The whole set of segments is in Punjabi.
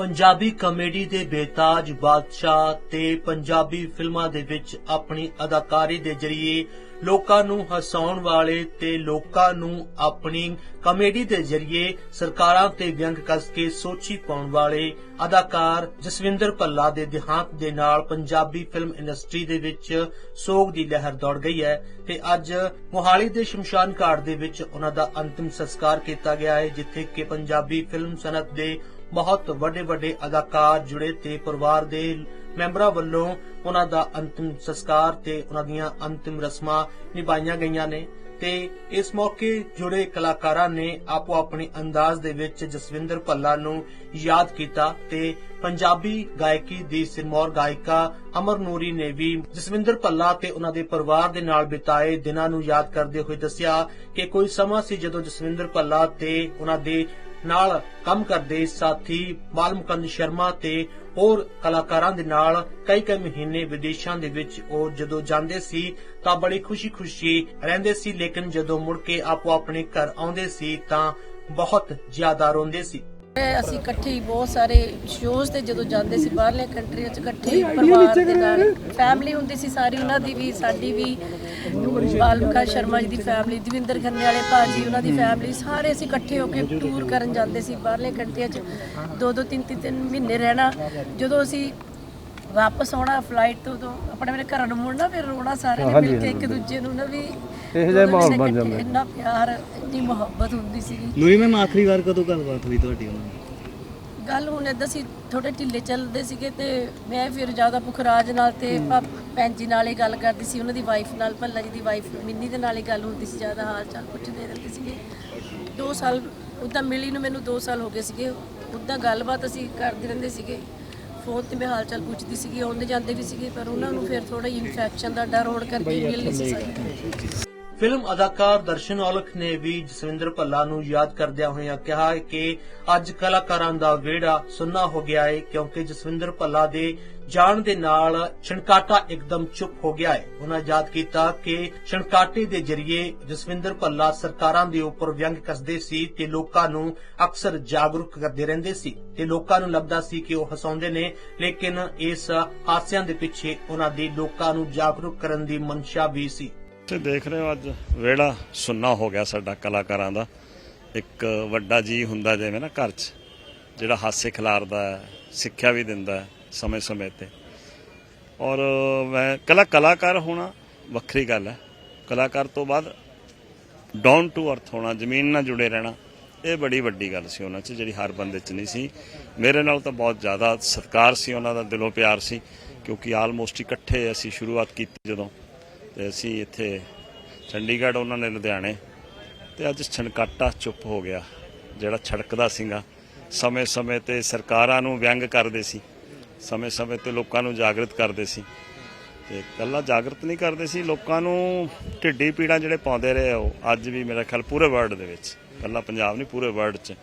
ਪੰਜਾਬੀ ਕਾਮੇਡੀ ਦੇ ਬੇਤਾਜ ਬਾਦਸ਼ਾਹ ਤੇ ਪੰਜਾਬੀ ਫਿਲਮਾਂ ਦੇ ਵਿੱਚ ਆਪਣੀ ਅਦਾਕਾਰੀ ਦੇ ਜ਼ਰੀਏ ਲੋਕਾਂ ਨੂੰ ਹਸਾਉਣ ਵਾਲੇ ਤੇ ਲੋਕਾਂ ਨੂੰ ਆਪਣੀ ਕਾਮੇਡੀ ਦੇ ਜ਼ਰੀਏ ਸਰਕਾਰਾਂ ਤੇ ਵਿਅੰਗ ਕੱਸ ਕੇ ਸੋਚੀ ਪਾਉਣ ਵਾਲੇ ਅਦਾਕਾਰ ਜਸਵਿੰਦਰ ਭੱਲਾ ਦੇ ਦੇਹਾਂਤ ਦੇ ਨਾਲ ਪੰਜਾਬੀ ਫਿਲਮ ਇੰਡਸਟਰੀ ਦੇ ਵਿੱਚ ਸੋਗ ਦੀ ਲਹਿਰ ਦੌੜ ਗਈ ਹੈ ਤੇ ਅੱਜ ਮੋਹਾਲੀ ਦੇ ਸ਼ਮਸ਼ਾਨ ਘਾਟ ਦੇ ਵਿੱਚ ਉਹਨਾਂ ਦਾ ਅੰਤਿਮ ਸੰਸਕਾਰ ਕੀਤਾ ਗਿਆ ਹੈ, ਜਿੱਥੇ ਕਿ ਪੰਜਾਬੀ ਫਿਲਮ ਸਨਅਤ ਦੇ ਬਹੁਤ ਵੱਡੇ ਵੱਡੇ ਅਦਾਕਾਰ ਜੁੜੇ ਤੇ ਪਰਿਵਾਰ ਦੇ ਮੈਂਬਰਾਂ ਵੱਲੋਂ ਉਹਨਾਂ ਦਾ ਅੰਤਿਮ ਸੰਸਕਾਰ ਤੇ ਉਹਨਾਂ ਦੀਆਂ ਅੰਤਿਮ ਰਸਮਾਂ ਨਿਭਾਈਆਂ ਗਈਆਂ ਨੇ ਤੇ ਇਸ ਮੌਕੇ ਜੁੜੇ ਕਲਾਕਾਰਾਂ ਨੇ ਆਪੋ ਆਪਣੇ ਅੰਦਾਜ਼ ਦੇ ਵਿੱਚ ਜਸਵਿੰਦਰ ਭੱਲਾ ਨੂੰ ਯਾਦ ਕੀਤਾ ਤੇ ਪੰਜਾਬੀ ਗਾਇਕੀ ਦੀ ਸਿਰਮੌਰ ਗਾਇਕਾ ਅਮਰ ਨੂਰੀ ਨੇ ਵੀ ਜਸਵਿੰਦਰ ਭੱਲਾ ਤੇ ਉਹਨਾਂ ਦੇ ਪਰਿਵਾਰ ਦੇ ਨਾਲ ਬਿਤਾਏ ਦਿਨਾਂ ਨੂੰ ਯਾਦ ਕਰਦੇ ਹੋਏ ਦੱਸਿਆ ਕਿ ਕੋਈ ਸਮਾਂ ਸੀ ਜਦੋਂ ਜਸਵਿੰਦਰ ਭੱਲਾ ਤੇ ਉਹਨਾਂ ਦੇ ਨਾਲ ਕੰਮ ਕਰਦੇ ਸਾਥੀ ਬਾਲਮਕੰਦ ਸ਼ਰਮਾ ਤੇ ਹੋਰ ਕਲਾਕਾਰਾਂ ਦੇ ਨਾਲ ਕਈ ਕਈ ਮਹੀਨੇ ਵਿਦੇਸ਼ਾਂ ਦੇ ਵਿੱਚ ਉਹ ਜਦੋਂ ਜਾਂਦੇ ਸੀ ਤਾਂ ਬੜੀ ਖੁਸ਼ੀ-ਖੁਸ਼ੀ ਰਹਿੰਦੇ ਸੀ, ਲੇਕਿਨ ਜਦੋਂ ਮੁੜ ਕੇ ਆਪੋ ਆਪਣੇ ਘਰ ਆਉਂਦੇ ਸੀ ਤਾਂ ਬਹੁਤ ਜ਼ਿਆਦਾ ਰੋਂਦੇ ਸੀ। ਅਸੀਂ ਇਕੱਠੇ ਹੀ ਬਹੁਤ ਸਾਰੇ ਸ਼ੋਜ਼ ਤੇ ਜਦੋਂ ਜਾਂਦੇ ਸੀ ਬਾਹਰਲੇ ਕੰਟਰੀਆਂ 'ਚ ਇਕੱਠੇ ਹੀ ਪਰਿਵਾਰ ਦੇ ਨਾਲ। ਫੈਮਿਲੀ ਹੁੰਦੀ ਸੀ ਸਾਰੀ ਉਹਨਾਂ ਦੀ ਵੀ ਸਾਡੀ ਵੀ। ਬਾਲਮਕਾ ਸ਼ਰਮਾ ਜੀ ਦੀ ਫੈਮਿਲੀ ਦਵਿੰਦਰ ਖੰਨੇ ਵਾਲੇ ਭਾਜੀ ਉਹਨਾਂ ਦੀ ਫੈਮਿਲੀ ਸਾਰੇ ਅਸੀਂ ਇਕੱਠੇ ਹੋ ਕੇ ਟੂਰ ਕਰਨ ਜਾਂਦੇ ਸੀ ਬਾਹਰਲੇ ਕੰਟਰੀਆਂ 'ਚ ਦੋ ਦੋ ਤਿੰਨ ਤਿੰਨ ਮਹੀਨੇ ਰਹਿਣਾ। ਜਦੋਂ ਅਸੀਂ ਵਾਪਸ ਆਉਣਾ ਫਲਾਈਟ ਤੋਂ ਤੋਂ ਆਪਣੇ ਮੇਰੇ ਘਰਾਂ ਨੂੰ ਮੁੜਨਾ ਫਿਰ ਰੋਣਾ ਸਾਰੇ ਨੇ ਮਿਲ ਕੇ ਇੱਕ ਦੂਜੇ ਨੂੰ ਨਾ ਵੀ ਇਹੋ ਜਿਹਾ ਮਾਹੌਲ ਬਣ ਜਾਂਦਾ। ਇੰਨਾ ਪਿਆਰ ਇੰਨੀ ਮੁਹੱਬਤ ਹੁੰਦੀ ਸੀਗੀ। ਨੂਰੀ ਮੈਮ ਆਖਰੀ ਵਾਰ ਕਦੋਂ ਗੱਲਬਾਤ ਹੋਈ ਤੁਹਾਡੀ ਉਹਨਾਂ ਨਾਲ? ਗੱਲ ਹੁਣ ਏਦਾਂ ਸੀ ਥੋੜੇ ਢਿੱਲੇ ਚੱਲਦੇ ਸੀਗੇ ਤੇ ਮੈਂ ਫਿਰ ਜ਼ਿਆਦਾ ਪੁਖਰਾਜ ਨਾਲ ਤੇ ਭੈਣ ਜੀ ਨਾਲ ਹੀ ਗੱਲ ਕਰਦੀ ਸੀ ਉਹਨਾਂ ਦੀ ਵਾਈਫ ਨਾਲ ਭੱਲਾ ਜੀ ਦੀ ਵਾਈਫ ਮਿੰਨੀ ਦੇ ਨਾਲ ਹੀ ਗੱਲ ਹੁੰਦੀ ਸੀ ਜ਼ਿਆਦਾ ਹਾਲ ਚਾਲ ਪੁੱਛਦੇ ਰਹਿੰਦੇ ਸੀਗੇ। 2 ਸਾਲ ਉਦਾਂ ਮਿਲੀ ਨੂੰ ਮੈਨੂੰ 2 ਸਾਲ ਹੋ ਗਏ ਸੀਗੇ ਉਦਾਂ ਗੱਲਬਾਤ ਅਸੀਂ ਕਰਦੇ ਰਹਿੰਦੇ ਸੀਗੇ। ਫੋਨ ਤੇ ਮੈਂ ਹਾਲ ਚਾਲ ਪੁੱਛਦੀ ਸੀਗੀ, ਆਉਂਦੇ ਜਾਂਦੇ ਵੀ ਸੀਗੇ, ਪਰ ਉਹਨਾਂ ਨੂੰ ਫਿਰ ਥੋੜਾ ਇਨਫੈਕਸ਼ਨ ਦਾ ਡਰ ਹੋਣ ਕਰਕੇ ਮਿਲ ਨਹੀਂ ਸੀ ਸਕਦੀ ਫਿਲਮ ਅਦਾਕਾਰ ਦਰਸ਼ਨ ਔਲਖ ਨੇ ਵੀ ਜਸਵਿੰਦਰ ਭੱਲਾ ਨੂੰ ਯਾਦ ਕਰਦਿਆਂ ਹੋਇਆਂ ਕਿਹਾ ਕਿ ਅੱਜ ਕਲਾਕਾਰਾਂ ਦਾ ਵਿਹੜਾ ਸੁੰਨਾ ਹੋ ਗਿਆ ਹੈ ਕਿਉਂਕਿ ਜਸਵਿੰਦਰ ਭੱਲਾ ਦੇ ਜਾਣ ਦੇ ਨਾਲ ਛਣਕਾਟਾ ਇੱਕਦਮ ਚੁੱਪ ਹੋ ਗਿਆ ਹੈ ਉਹਨਾਂ ਯਾਦ ਕੀਤਾ ਕਿ ਛਣਕਾਟੇ ਦੇ ਜ਼ਰੀਏ ਜਸਵਿੰਦਰ ਭੱਲਾ ਸਰਕਾਰਾਂ ਦੇ ਉੱਪਰ ਵਿਅੰਗ ਕੱਸਦੇ ਸੀ ਤੇ ਲੋਕਾਂ ਨੂੰ ਅਕਸਰ ਜਾਗਰੂਕ ਕਰਦੇ ਰਹਿੰਦੇ ਸੀ ਤੇ ਲੋਕਾਂ ਨੂੰ ਲੱਗਦਾ ਸੀ ਕਿ ਉਹ ਹਸਾਉਂਦੇ ਨੇ, ਲੇਕਿਨ ਇਸ ਹਾਸਿਆਂ ਦੇ ਪਿੱਛੇ ਉਹਨਾਂ ਦੀ ਲੋਕਾਂ ਨੂੰ ਜਾਗਰੂਕ ਕਰਨ ਦੀ ਮਨਸ਼ਾ ਵੀ ਸੀ। ਤੁਸੀਂ ਦੇਖ ਰਹੇ ਹੋ ਅੱਜ ਵਿਹੜਾ ਸੁੰਨਾ ਹੋ ਗਿਆ ਸਾਡਾ ਕਲਾਕਾਰਾਂ ਦਾ। ਇੱਕ ਵੱਡਾ ਜੀ ਹੁੰਦਾ ਜਿਵੇਂ ਨਾ ਘਰ 'ਚ, ਜਿਹੜਾ ਹਾਸੇ ਖਿਲਾਰਦਾ ਹੈ, ਸਿੱਖਿਆ ਵੀ ਦਿੰਦਾ ਹੈ ਸਮੇਂ-ਸਮੇਂ ਤੇ। ਔਰ ਮੈਂ ਕਲਾ ਕਲਾਕਾਰ ਹੋਣਾ ਵੱਖਰੀ ਗੱਲ ਹੈ। ਕਲਾਕਾਰ ਤੋਂ ਬਾਅਦ ਡਾਊਨ ਟੂ ਅਰਥ ਹੋਣਾ, ਜ਼ਮੀਨ ਨਾਲ ਜੁੜੇ ਰਹਿਣਾ, ਇਹ ਬੜੀ ਵੱਡੀ ਗੱਲ ਸੀ ਉਹਨਾਂ 'ਚ, ਜਿਹੜੀ ਹਰ ਬੰਦੇ 'ਚ ਨਹੀਂ ਸੀ। ਮੇਰੇ ਨਾਲ ਤਾਂ ਬਹੁਤ ਜ਼ਿਆਦਾ ਸਤਿਕਾਰ ਸੀ ਉਹਨਾਂ ਦਾ, ਦਿਲੋਂ ਪਿਆਰ ਸੀ, ਕਿਉਂਕਿ ਆਲਮੋਸਟ ਇਕੱਠੇ ਅਸੀਂ ਸ਼ੁਰੂਆਤ ਕੀਤੀ ਜਦੋਂ ਤੇ ਅਸੀਂ ਇੱਥੇ ਚੰਡੀਗੜ੍ਹ, ਉਹਨਾਂ ਨੇ ਲੁਧਿਆਣੇ ਤੇ ਅੱਜ ਛਣਕਾਟਾ ਚੁੱਪ ਹੋ ਗਿਆ, ਜਿਹੜਾ ਛੜਕਦਾ ਸੀਗਾ। ਸਮੇਂ-ਸਮੇਂ ਤੇ ਸਰਕਾਰਾਂ ਨੂੰ ਵਿਅੰਗ ਕਰਦੇ ਸੀ, ਸਮੇਂ-ਸਮੇਂ ਤੇ ਲੋਕਾਂ ਨੂੰ ਜਾਗਰਤ ਕਰਦੇ ਸੀ। ਤੇ ਕੱਲਾ ਜਾਗਰਤ ਨਹੀਂ ਕਰਦੇ ਸੀ, ਲੋਕਾਂ ਨੂੰ ਢਿੱਡੀ ਪੀੜਾਂ ਜਿਹੜੇ ਪਾਉਂਦੇ ਰਹੇ ਉਹ, ਅੱਜ ਵੀ ਮੇਰਾ ਖਿਆਲ ਪੂਰੇ ਵਰਲਡ ਦੇ ਵਿੱਚ ਕੱਲਾ ਪੰਜਾਬ ਨਹੀਂ, ਪੂਰੇ ਵਰਲਡ 'ਚ।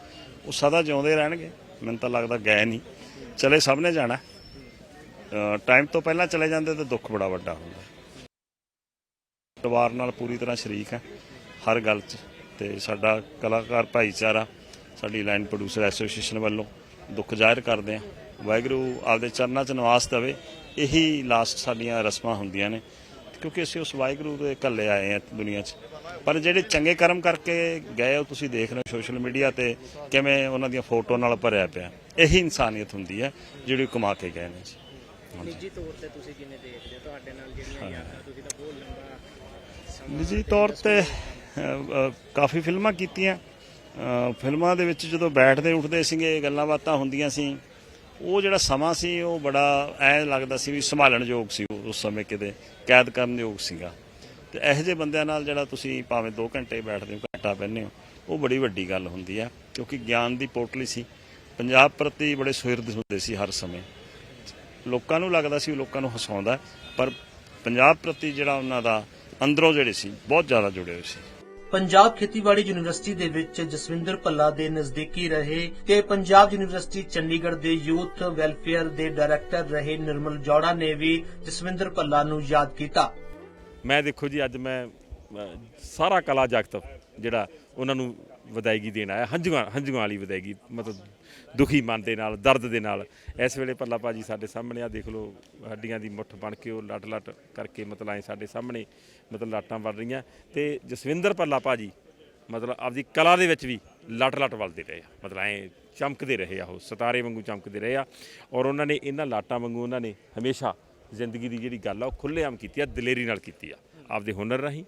ਉਹ ਸਦਾ ਜਿਉਂਦੇ ਰਹਿਣਗੇ, ਮੈਨੂੰ ਤਾਂ ਲੱਗਦਾ ਗਏ ਨਹੀਂ। ਚਲੇ ਸਭ ਨੇ ਜਾਣਾ। ਟਾਈਮ ਤੋਂ ਪਹਿਲਾਂ ਚਲੇ ਜਾਂਦੇ ਤਾਂ ਦੁੱਖ ਬੜਾ ਵੱਡਾ ਹੁੰਦਾ। ਪਰਿਵਾਰ ਨਾਲ ਪੂਰੀ ਤਰ੍ਹਾਂ ਸ਼ਰੀਕ ਹੈ ਹਰ ਗੱਲ 'ਚ। ਤੇ ਸਾਡਾ ਕਲਾਕਾਰ ਭਾਈਚਾਰਾ ਸਾਡੀ ਲਾਈਨ ਪ੍ਰੋਡਿਊਸਰ ਐਸੋਸੀਏਸ਼ਨ ਵੱਲੋਂ ਦੁੱਖ ਜ਼ਾਹਿਰ ਕਰਦੇ ਆ ਵਾਹਿਗੁਰੂ ਆਪਦੇ ਚਰਨਾਂ 'ਚ ਨਿਵਾਸ ਦੇਵੇ ਇਹੀ ਲਾਸਟ ਸਾਡੀਆਂ ਰਸਮਾਂ ਹੁੰਦੀਆਂ ਨੇ। ਕਿਉਂਕਿ ਅਸੀਂ ਉਸ ਵਾਹਿਗੁਰੂ ਦੇ ਘੱਲੇ ਆਏ ਆ ਦੁਨੀਆ 'ਚ। ਪਰ ਜਿਹੜੇ ਚੰਗੇ ਕਰਮ ਕਰਕੇ ਗਏ ਉਹ ਤੁਸੀਂ ਦੇਖ ਰਹੇ ਹੋ ਸੋਸ਼ਲ ਮੀਡੀਆ ਤੇ ਕਿਵੇਂ ਉਹਨਾਂ ਦੀਆਂ ਫੋਟੋ ਨਾਲ ਭਰਿਆ ਪਿਆ। ਇਹੀ ਇਨਸਾਨੀਅਤ ਹੁੰਦੀ ਹੈ ਜਿਹੜੀ ਕਮਾ ਕੇ ਗਏ ਨੇ ਜੀ। ਨਿੱਜੀ ਤੌਰ ਤੇ ਤੁਸੀਂ ਕਿਵੇਂ ਦੇਖਦੇ ਹੋ ਤੁਹਾਡੇ ਨਾਲ ਜਿਹੜੀਆਂ ਯਾਦਾਂ ਤੁਸੀਂ ਤਾਂ ਬਹੁਤ ਲੰਬਾ ਨਿੱਜੀ ਤੌਰ ਤੇ ਕਾਫੀ ਫਿਲਮਾਂ ਕੀਤੀਆਂ। ਫਿਲਮਾਂ ਦੇ ਵਿੱਚ ਜਦੋਂ ਬੈਠਦੇ ਉੱਠਦੇ ਸੀਗੇ ਗੱਲਾਂ ਬਾਤਾਂ ਹੁੰਦੀਆਂ ਸੀ। ਉਹ ਜਿਹੜਾ ਸਮਾਂ ਸੀ, ਉਹ ਬੜਾ ਐ ਲੱਗਦਾ ਸੀ ਵੀ ਸੰਭਾਲਣ ਯੋਗ ਸੀ ਉਹ, ਉਸ ਸਮੇਂ ਕਿਤੇ, ਕੈਦ ਕਰਨ ਯੋਗ ਸੀਗਾ। ਤੇ ਇਹੋ ਜਿਹੇ ਬੰਦਿਆਂ ਨਾਲ ਜਿਹੜਾ ਤੁਸੀਂ ਭਾਵੇਂ 2 ਘੰਟੇ ਬੈਠਦੇ ਹੋ, ਘੰਟਾ ਬਹਿੰਦੇ ਹੋ, ਉਹ ਬੜੀ ਵੱਡੀ ਗੱਲ ਹੁੰਦੀ ਹੈ ਕਿਉਂਕਿ ਗਿਆਨ ਦੀ ਪੋਟਲੀ ਸੀ। ਪੰਜਾਬ ਪ੍ਰਤੀ ਬੜੇ ਸੁਹਿਰਦ ਹੁੰਦੇ ਸੀ ਹਰ ਸਮੇਂ। ਲੋਕਾਂ ਨੂੰ ਲੱਗਦਾ ਸੀ, ਉਹ ਲੋਕਾਂ ਨੂੰ ਹਸਾਉਂਦਾ, ਪਰ ਪੰਜਾਬ ਪ੍ਰਤੀ ਜਿਹੜਾ ਉਹਨਾਂ ਦਾ ਅੰਦਰੋਂ ਜਿਹੜੇ ਸੀ ਬਹੁਤ ਜ਼ਿਆਦਾ ਜੁੜੇ ਹੋਏ ਸੀ। ਪੰਜਾਬ ਖੇਤੀਬਾੜੀ ਯੂਨੀਵਰਸਿਟੀ ਦੇ ਵਿੱਚ ਜਸਵਿੰਦਰ ਭੱਲਾ ਦੇ ਨਜ਼ਦੀਕੀ ਰਹੇ ਤੇ ਪੰਜਾਬ ਯੂਨੀਵਰਸਿਟੀ ਚੰਡੀਗੜ੍ਹ ਦੇ ਯੂਥ ਵੈਲਫੇਅਰ ਦੇ ਡਾਇਰੈਕਟਰ ਰਹੇ ਨਿਰਮਲ ਜੌੜਾ ਨੇ ਵੀ ਜਸਵਿੰਦਰ ਭੱਲਾ ਨੂੰ ਯਾਦ ਕੀਤਾ। ਮੈਂ ਦੇਖੋ ਜੀ ਅੱਜ ਮੈਂ ਸਾਰਾ ਕਲਾ ਜਗਤ ਜਿਹੜਾ ਉਹਨਾਂ ਨੂੰ ਵਿਦਾਇਗੀ ਦੇਣ ਆਇਆ, ਹੰਝੂਆਂ ਹੰਝੂਆਂ ਵਾਲੀ ਵਿਦਾਇਗੀ ਮਤਲਬ ਦੁਖੀ ਮਨ ਦੇ ਨਾਲ, ਦਰਦ ਦੇ ਨਾਲ। ਇਸ ਵੇਲੇ ਪੱਲਾ ਭਾਜੀ ਸਾਡੇ ਸਾਹਮਣੇ ਆ, ਦੇਖ ਲਓ, ਹੱਡੀਆਂ ਦੀ ਮੁੱਠ ਬਣ ਕੇ ਉਹ ਲੱਟ ਲੱਟ ਕਰਕੇ ਮਤਲਬ ਐ ਸਾਡੇ ਸਾਹਮਣੇ ਮਤਲਬ ਲਾਟਾਂ ਵੱਲ ਰਹੀਆਂ। ਤੇ ਜਸਵਿੰਦਰ ਪੱਲਾ ਭਾਜੀ, ਮਤਲਬ ਆਪਦੀ ਕਲਾ ਦੇ ਵਿੱਚ ਵੀ ਲੱਟ ਲੱਟ ਵੱਲਦੇ ਰਹੇ ਆ। ਮਤਲਬ ਐ ਚਮਕਦੇ ਰਹੇ ਆ ਉਹ, ਸਿਤਾਰੇ ਵਾਂਗੂ ਚਮਕਦੇ ਰਹੇ ਆ। ਔਰ ਉਹਨਾਂ ਨੇ ਇਹਨਾਂ ਲਾਟਾਂ ਵਾਂਗੂ ਉਹਨਾਂ ਨੇ ਹਮੇਸ਼ਾ ਜ਼ਿੰਦਗੀ ਦੀ ਜਿਹੜੀ ਗੱਲ ਆ, ਉਹ ਖੁੱਲ੍ਹੇਆਮ ਕੀਤੀ ਆ, ਦਲੇਰੀ ਨਾਲ ਕੀਤੀ ਆ। ਆਪਦੇ ਹੁਨਰ ਰਾਹੀਂ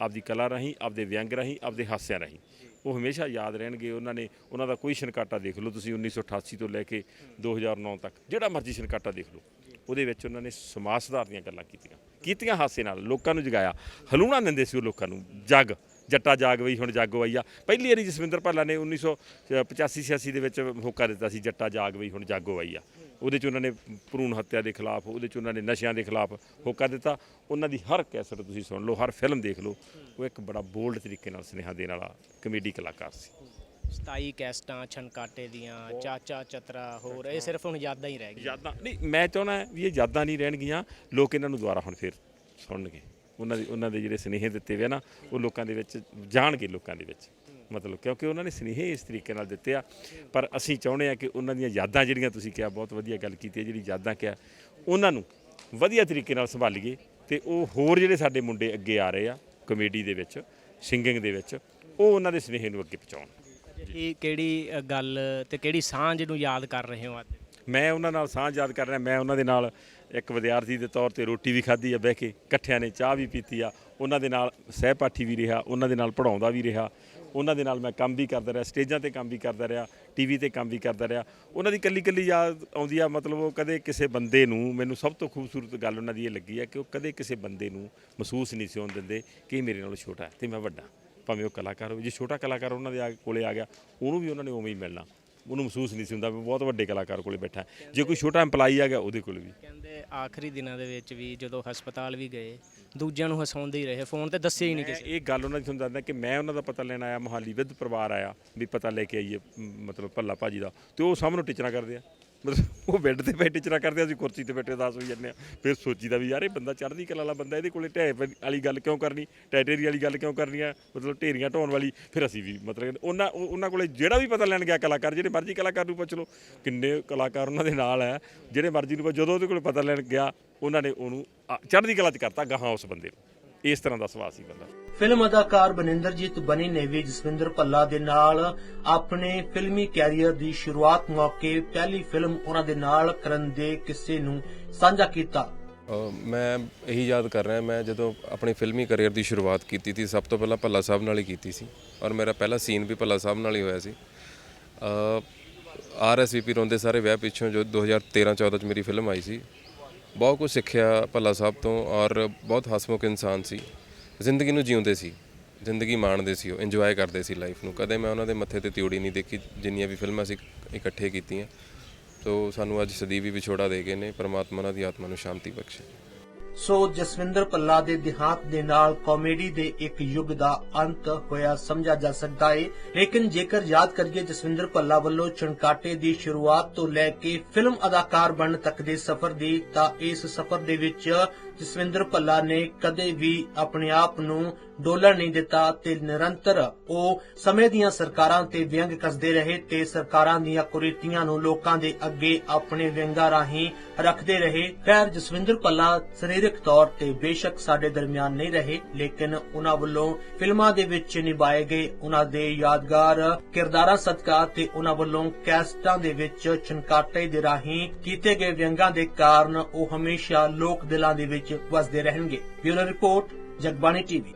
ਆਪਦੀ ਕਲਾ ਰਾਹੀਂ, ਆਪਦੇ ਵਿਅੰਗ ਰਾਹੀਂ, ਆਪਦੇ ਹਾਸਿਆਂ ਰਾਹੀਂ। ਉਹ ਹਮੇਸ਼ਾ ਯਾਦ ਰਹਿਣਗੇ ਉਹਨਾਂ ਨੇ, ਉਹਨਾਂ ਦਾ ਕੋਈ ਸ਼ਨਕਾਟਾ ਦੇਖ ਲਓ ਤੁਸੀਂ 1988 ਤੋਂ ਲੈ ਕੇ 2009 ਤੱਕ। ਜਿਹੜਾ ਮਰਜ਼ੀ ਸ਼ਨਕਾਟਾ ਦੇਖ ਲਓ। ਉਹਦੇ ਵਿੱਚ ਉਹਨਾਂ ਨੇ ਸਮਾਜ ਸੁਧਾਰ ਦੀਆਂ ਗੱਲਾਂ ਕੀਤੀਆਂ। ਕੀਤੀਆਂ ਹਾਸੇ ਨਾਲ, ਲੋਕਾਂ ਨੂੰ ਜਗਾਇਆ। ਹਲੂਣਾ ਦਿੰਦੇ ਸੀ ਉਹ ਲੋਕਾਂ ਨੂੰ, ਜਗ। ਜੱਟਾ ਜਾਗ ਵਈ ਹੁਣ ਜਾਗੋ ਆਈ ਆ। ਪਹਿਲੀ ਵਾਰੀ ਜਸਵਿੰਦਰ ਭਾਲਾ ਨੇ 1985 86 ਦੇ ਵਿੱਚ ਹੋਕਾ ਦਿੱਤਾ ਸੀ ਜੱਟਾ ਜਾਗ ਵਈ ਹੁਣ ਜਾਗੋ ਆਈ ਆ। ਉਹਦੇ 'ਚ ਉਹਨਾਂ ਨੇ ਭਰੂਣ ਹੱਤਿਆ ਦੇ ਖਿਲਾਫ ਉਹਦੇ 'ਚ ਉਹਨਾਂ ਨੇ ਨਸ਼ਿਆਂ ਦੇ ਖਿਲਾਫ ਹੋਕਾ ਦਿੱਤਾ। ਉਹਨਾਂ ਦੀ ਹਰ ਕੈਸਟ ਤੁਸੀਂ ਸੁਣ ਲਓ ਹਰ ਫਿਲਮ ਦੇਖ ਲਓ ਉਹ ਇੱਕ ਬੜਾ ਬੋਲਡ ਤਰੀਕੇ ਨਾਲ ਸੁਨੇਹਾ ਦੇਣ ਵਾਲਾ ਕਮੇਡੀ ਕਲਾਕਾਰ ਸੀ। 27 ਕੈਸਟਾਂ ਛਣਕਾਟੇ ਦੀਆਂ ਚਾਚਾ ਚਤਰਾ ਹੋਰ ਇਹ ਸਿਰਫ ਹੁਣ ਯਾਦਾਂ ਹੀ ਰਹਿ ਗਈਆਂ। ਯਾਦਾਂ ਨਹੀਂ ਮੈਂ ਚਾਹੁੰਦਾ ਵੀ ਇਹ ਯਾਦਾਂ ਨਹੀਂ ਰਹਿਣਗੀਆਂ ਲੋਕ ਇਹਨਾਂ ਨੂੰ ਦੁਬਾਰਾ ਹੁਣ ਫੇਰ ਸੁਣਨਗੇ। ਉਹਨਾਂ ਦੇ ਉਹਨਾਂ ਦੇ ਜਿਹੜੇ ਸੁਨੇਹੇ ਦਿੱਤੇ ਆ ਨਾ ਉਹ ਲੋਕਾਂ ਦੇ ਵਿੱਚ ਜਾਣਗੇ ਲੋਕਾਂ ਦੇ ਵਿੱਚ। ਮਤਲਬ ਕਿਉਂਕਿ ਉਹਨਾਂ ਨੇ ਸੁਨੇਹੇ ਇਸ ਤਰੀਕੇ ਨਾਲ ਦਿੱਤੇ ਆ। ਪਰ ਅਸੀਂ ਚਾਹੁੰਦੇ ਆ ਕਿ ਉਹਨਾਂ ਦੀਆਂ ਯਾਦਾਂ ਜਿਹੜੀਆਂ ਤੁਸੀਂ ਕਿਹਾ ਬਹੁਤ ਵਧੀਆ ਗੱਲ ਕੀਤੀ ਹੈ ਜਿਹੜੀ ਯਾਦਾਂ ਕਿਹਾ ਉਹਨਾਂ ਨੂੰ ਵਧੀਆ ਤਰੀਕੇ ਨਾਲ ਸੰਭਾਲੀਏ ਤੇ ਉਹ ਹੋਰ ਜਿਹੜੇ ਸਾਡੇ ਮੁੰਡੇ ਅੱਗੇ ਆ ਰਹੇ ਆ ਕਮੇਡੀ ਦੇ ਵਿੱਚ ਸਿੰਗਿੰਗ ਦੇ ਵਿੱਚ ਉਹ ਉਹਨਾਂ ਦੇ ਸੁਨੇਹੇ ਨੂੰ ਅੱਗੇ ਪਹੁੰਚਾਉਣ। ਇਹ ਕਿਹੜੀ ਗੱਲ ਤੇ ਕਿਹੜੀ ਸਾਂਝ ਨੂੰ ਯਾਦ ਕਰ ਰਹੇ ਹੋ ਅੱਜ? ਮੈਂ ਉਹਨਾਂ ਨਾਲ ਸਾਂਝ ਯਾਦ ਕਰ ਰਿਹਾ ਮੈਂ ਉਹਨਾਂ ਦੇ ਨਾਲ ਇੱਕ ਵਿਦਿਆਰਥੀ ਦੇ ਤੌਰ ਤੇ ਰੋਟੀ ਵੀ ਖਾਧੀ ਆ, ਬਹਿ ਕੇ ਇਕੱਠਿਆਂ ਨੇ ਚਾਹ ਵੀ ਪੀਤੀ ਆ, ਉਹਨਾਂ ਦੇ ਨਾਲ ਸਹਿਪਾਠੀ ਵੀ ਰਿਹਾ, ਉਹਨਾਂ ਦੇ ਨਾਲ ਪੜਾਉਂਦਾ ਵੀ ਰਿਹਾ, ਉਹਨਾਂ ਦੇ ਨਾਲ ਮੈਂ ਕੰਮ ਵੀ ਕਰਦਾ ਰਿਹਾ, ਸਟੇਜਾਂ ਤੇ ਕੰਮ ਵੀ ਕਰਦਾ ਰਿਹਾ ਟੀਵੀ ਤੇ ਕੰਮ ਵੀ ਕਰਦਾ ਰਿਹਾ। ਉਹਨਾਂ ਦੀ ਕੱਲੀ ਕੱਲੀ ਯਾਦ ਆਉਂਦੀ ਆ, ਮਤਲਬ ਉਹ ਕਦੇ ਕਿਸੇ ਬੰਦੇ ਨੂੰ, ਮੈਨੂੰ ਸਭ ਤੋਂ ਖੂਬਸੂਰਤ ਗੱਲ ਉਹਨਾਂ ਦੀ ਇਹ ਲੱਗੀ ਆ ਕਿ ਉਹ ਕਦੇ ਕਿਸੇ ਬੰਦੇ ਨੂੰ ਮਹਿਸੂਸ ਨਹੀਂ ਸੀ ਹੋਣ ਦਿੰਦੇ ਕਿ ਇਹ ਮੇਰੇ ਨਾਲੋਂ ਛੋਟਾ ਹੈ ਤੇ ਮੈਂ ਵੱਡਾ, ਭਾਵੇਂ ਉਹ ਕਲਾਕਾਰ ਹੋਵੇ। ਜੇ ਛੋਟਾ ਕਲਾਕਾਰ ਉਹਨਾਂ ਦੇ ਆ- ਕੋਲੇ ਆ ਗਿਆ, ਉਹਨੂੰ ਵੀ ਉਹਨਾਂ ਨੇ ਉਵੇਂ ਹੀ ਮਿਲਣਾ। ਉਹਨੂੰ ਮਹਿਸੂਸ ਨਹੀਂ ਸੀ ਹੁੰਦਾ ਵੀ ਬਹੁਤ ਵੱਡੇ ਕਲਾਕਾਰ ਕੋਲੇ ਬੈਠਾ। ਜੇ ਕੋਈ ਛੋਟਾ EMPLOYEE ਆ ਗਿਆ ਉਹਦੇ ਕੋਲ ਵੀ ਕਹਿੰਦੇ ਆਖਰੀ ਦਿਨਾਂ ਦੇ ਵਿੱਚ ਵੀ ਜਦੋਂ ਹਸਪਤਾਲ ਵੀ ਗਏ ਦੂਜਿਆਂ ਨੂੰ ਹਸਾਉਂਦੇ ਹੀ ਰਹੇ ਫੋਨ ਤੇ ਦੱਸਿਆ ਹੀ ਨਹੀਂ ਕਿਸੇ ਇਹ ਗੱਲ ਉਹਨਾਂ ਦੀ ਤੁਹਾਨੂੰ ਦੱਸਦਾ ਕਿ ਮੈਂ ਉਹਨਾਂ ਦਾ ਪਤਾ ਲੈਣ ਆਇਆ ਮੋਹਾਲੀ ਵਿਦ ਪਰਿਵਾਰ ਆਇਆ ਵੀ ਪਤਾ ਲੈ ਕੇ ਆਈਏ ਮ, ਮਤਲਬ ਭੱਲਾ ਭਾਜੀ ਦਾ ਤੇ ਉਹ ਸਾਹਮਣੇ ਟਿਚਰਾ ਕਰਦੇ ਆ ਮਤਲਬ ਉਹ ਬੈੱਡ ਤੇ ਬੈਠੇ ਟਿਚਰਾ ਕਰਦੇ ਅਸੀਂ ਕੁਰਸੀ ਤੇ ਬੈਠੇ ਉਦਾਸ ਹੋਈ ਜਾਂਦੇ ਆ। ਫਿਰ ਸੋਚੀਦਾ ਵੀ ਯਾਰ ਇਹ ਬੰਦਾ ਚੜ੍ਹਦੀ ਕਲਾ ਵਾਲਾ ਬੰਦਾ ਇਹਦੇ ਕੋਲੇ ਢਹਿ ਵਾਲੀ ਗੱਲ ਕਿਉਂ ਕਰਨੀ ਟੈਟੇਰੀ ਵਾਲੀ ਗੱਲ ਕਿਉਂ ਕਰਨੀ ਆ? ਮਤਲਬ ਢੇਰੀਆਂ ਢਾਉਣ ਵਾਲੀ। ਫਿਰ ਅਸੀਂ ਵੀ ਮਤਲਬ ਉਹਨਾਂ ਉਹ- ਉਹਨਾਂ ਕੋਲੇ ਜਿਹੜਾ ਵੀ ਪਤਾ ਲੈਣ ਗਿਆ ਕਲਾਕਾਰ ਜਿਹੜੇ ਮਰਜ਼ੀ ਕਲਾਕਾਰ ਨੂੰ ਪੁੱਛ ਲਓ ਕਿੰਨੇ ਕਲਾਕਾਰ ਉਹਨਾਂ ਦੇ ਨਾਲ ਹੈ ਜਿਹੜੇ ਮਰਜ਼ੀ ਨੂੰ ਜਦੋਂ ਉਹਦੇ ਕੋਲੇ ਪਤਾ ਲੈਣ ਗਿਆ ਉਹਨਾਂ ਨੇ ਉਹਨੂੰ ਆ, ਚੜ੍ਹਦੀ ਕਲਾ 'ਚ ਕਰਤਾ ਗਾਹਾਂ ਉਸ ਬੰਦੇ ਨੂੰ। ਇਸ ਤਰ੍ਹਾਂ ਦਾ ਸੁਭਾਅ ਸੀ ਬੰਦਾ। ਫਿਲਮ ਅਦਾਕਾਰ ਬਨਿੰਦਰਜੀਤ ਬਨੀ ਨੇ ਵੀ ਜਸਵਿੰਦਰ ਭੱਲਾ ਦੇ ਨਾਲ ਆਪਣੇ ਫਿਲਮੀ ਕੈਰੀਅਰ ਦੀ ਸ਼ੁਰੂਆਤ ਮੌਕੇ ਪਹਿਲੀ ਫਿਲਮ ਉਹਨਾਂ ਦੇ ਨਾਲ ਕਰਨ ਦੇ ਕਿੱਸੇ ਨੂੰ ਸਾਂਝਾ ਕੀਤਾ। ਮੈਂ ਇਹੀ ਯਾਦ ਕਰ ਰਿਹਾ ਮੈਂ ਜਦੋਂ ਆਪਣੀ ਫਿਲਮੀ ਕੈਰੀਅਰ ਦੀ ਸ਼ੁਰੂਆਤ ਕੀਤੀ ਸੀ ਸਭ ਤੋਂ ਪਹਿਲਾਂ ਭੱਲਾ ਸਾਹਿਬ ਨਾਲ ਹੀ ਕੀਤੀ ਸੀ ਔਰ ਮੇਰਾ ਪਹਿਲਾ ਸੀਨ ਵੀ ਭੱਲਾ ਸਾਹਿਬ ਨਾਲ ਹੀ ਹੋਇਆ ਸੀ। ਆਰਐਸਵੀਪੀ ਰੋਂਦੇ ਸਾਰੇ ਵਿਆਹ ਪਿੱਛੋਂ ਜੋ 2013-14 ਚ ਮੇਰੀ ਫਿਲਮ ਆਈ ਸੀ ਬਹੁਤ ਕੁਝ ਸਿੱਖਿਆ ਭੱਲਾ ਸਾਹਿਬ ਤੋਂ ਔਰ ਬਹੁਤ ਹਸਮੁਖ ਇਨਸਾਨ ਸੀ। ਜ਼ਿੰਦਗੀ ਨੂੰ ਜਿਉਂਦੇ ਸੀ, ਜ਼ਿੰਦਗੀ ਮਾਣਦੇ ਸੀ ਉਹ ਇੰਜੋਏ ਕਰਦੇ ਸੀ ਲਾਈਫ ਨੂੰ। ਕਦੇ ਮੈਂ ਉਹਨਾਂ ਦੇ ਮੱਥੇ ਤੇ ਤਿਉੜੀ ਨਹੀਂ ਦੇਖੀ, ਜਿੰਨੀਆਂ ਵੀ ਫਿਲਮਾਂ ਅਸੀਂ ਇਕੱਠੇ ਕੀਤੀਆਂ। ਸੋ ਸਾਨੂੰ ਅੱਜ ਸਦੀਵੀ ਵਿਛੋੜਾ ਦੇ ਗਏ ਨੇ, ਪ੍ਰਮਾਤਮਾ ਉਹਨਾਂ ਦੀ ਆਤਮਾ ਨੂੰ ਸ਼ਾਂਤੀ ਬਖਸ਼ੇ। ਸੋ ਜਸਵਿੰਦਰ ਭੱਲਾ ਦੇ ਦਿਹਾਂਤ ਦੇ ਨਾਲ ਕਾਮੇਡੀ ਦੇ ਇੱਕ ਯੁੱਗ ਦਾ ਅੰਤ ਹੋਇਆ ਸਮਝਿਆ ਜਾ ਸਕਦਾ ਹੈ ਲੇਕਿਨ ਜੇਕਰ ਯਾਦ ਕਰੀਏ ਜਸਵਿੰਦਰ ਭੱਲਾ ਵੱਲੋਂ ਚਣਕਾਟੇ ਦੀ ਸ਼ੁਰੂਆਤ ਤੋਂ ਲੈ ਕੇ ਫਿਲਮ ਅਦਾਕਾਰ ਬਣਨ ਤੱਕ ਦੇ ਸਫ਼ਰ ਦੀ, ਤਾਂ ਇਸ ਸਫ਼ਰ ਦੇ ਵਿੱਚ ਜਸਵਿੰਦਰ ਭੱਲਾ ਨੇ ਕਦੇ ਵੀ ਆਪਣੇ ਆਪ ਨੂੰ ਡੋਲਣ ਨਹੀਂ ਦਿੱਤਾ ਤੇ ਨਿਰੰਤਰ ਉਹ ਸਮੇਂ ਦੀਆਂ ਸਰਕਾਰਾਂ ਤੇ ਵਿਅੰਗ ਕੱਸਦੇ ਰਹੇ ਤੇ ਸਰਕਾਰਾਂ ਦੀਆਂ ਕੁਰੀਤੀਆਂ ਨੂੰ ਲੋਕਾਂ ਦੇ ਅੱਗੇ ਆਪਣੇ ਵਿਅੰਗਾਂ ਰਾਹੀਂ ਰੱਖਦੇ ਰਹੇ। ਖੈਰ, ਜਸਵਿੰਦਰ ਭੱਲਾ ਸਰੀਰਕ ਤੌਰ ਤੇ ਬੇਸ਼ੱਕ ਸਾਡੇ ਦਰਮਿਆਨ ਨਹੀਂ ਰਹੇ, ਲੇਕਿਨ ਉਹਨਾਂ ਵੱਲੋਂ ਫਿਲਮਾਂ ਦੇ ਵਿੱਚ ਨਿਭਾਏ ਗਏ ਉਹਨਾਂ ਦੇ ਯਾਦਗਾਰ ਕਿਰਦਾਰਾਂ, ਸਦਕਾ ਤੇ ਉਹਨਾਂ ਵੱਲੋਂ ਕੈਸਟਾਂ ਦੇ ਵਿੱਚ ਚਨਕਾਟੇ ਦੇ ਰਾਹੀਂ ਕੀਤੇ ਗਏ ਵਿਅੰਗਾਂ ਦੇ ਕਾਰਨ ਉਹ ਹਮੇਸ਼ਾ ਲੋਕ ਦਿਲਾਂ ਦੇ ਵਿੱਚ ਵਸਦੇ ਰਹਿਣਗੇ। Bureau report, Jagbani TV.